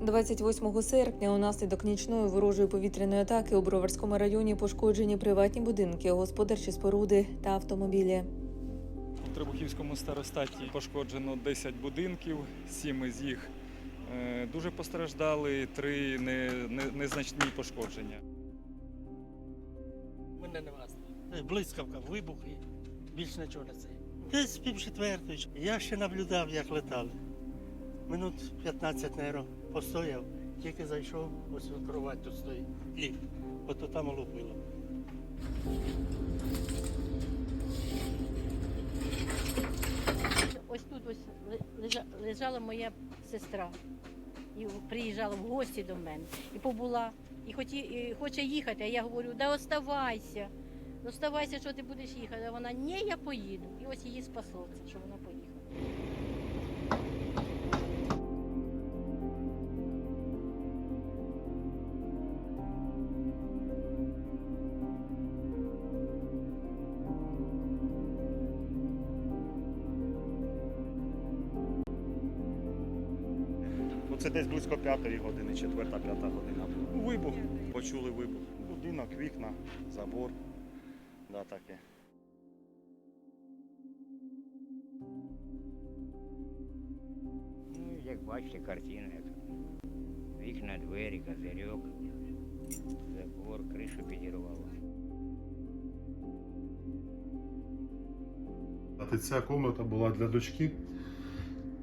28 серпня унаслідок нічної ворожої повітряної атаки у Броварському районі пошкоджені приватні будинки, господарчі споруди та автомобілі. У Требухівському старостаті пошкоджено 10 будинків, 7 із їх е, дуже постраждали, 3 не, не, незначні пошкодження. Мене не вас. Блискавка, вибухи, більш нічого не це. Десь пів четвертої. Я ще наблюдав, як летали. Минут 15, мабуть, постояв, тільки зайшов, ось кровать тут стоїть. Ліфт. От там лупило. Ось тут ось лежала моя сестра. І приїжджала в гості до мене. І побула, і, хоті, і хоче їхати, а я говорю, да оставайся. Оставайся, що ти будеш їхати. А вона, ні, я поїду. І ось її спасло що вона поїхала. Це десь близько п'ятої години, четверта, п'ята година. Ну, Вибух, почули вибух. Будинок, вікна, забор. Да, таке. Ну, як бачите, картина. яка. Вікна, двері, козирьок, забор, кришу підірвало. А Ця комната була для дочки,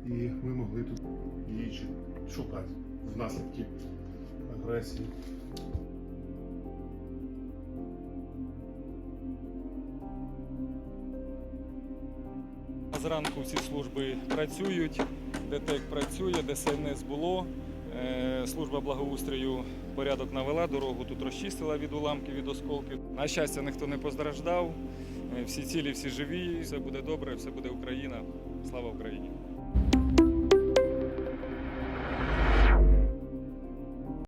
і ми могли тут її шукати в наслідки агресії. Зранку всі служби працюють, ДТЕК працює, ДСНС було. Е, Служба благоустрою порядок навела, дорогу тут розчистила від уламків, від осколків. На щастя, ніхто не постраждав. Е, Всі цілі, всі живі, все буде добре, все буде Україна. Слава Україні!